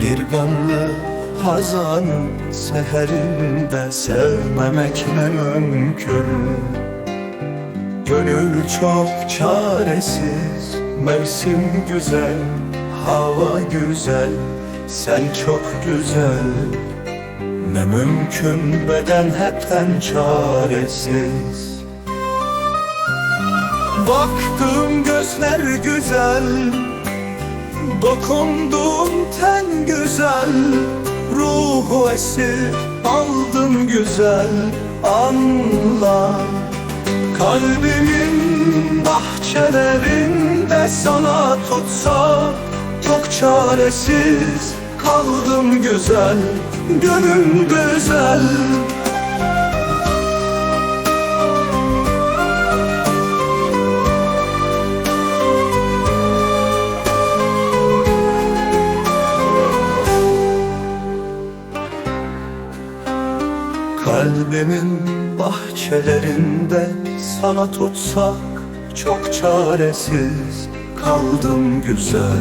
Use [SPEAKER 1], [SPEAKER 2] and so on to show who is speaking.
[SPEAKER 1] Bir gönlü hazan seherinde sevmemek ne mümkün? Gönül çok çaresiz, mevsim güzel, hava güzel, sen çok güzel. Ne mümkün beden hepten çaresiz. Baktığım gözler güzel Dokunduğum ten güzel Ruhu esir aldım güzel. Anla Kalbimin bahçelerinde sana tutsa Çok çaresiz kaldım güzel. Gönül güzel Kalbimin bahçelerinde sana tutsak Çok çaresiz kaldım güzel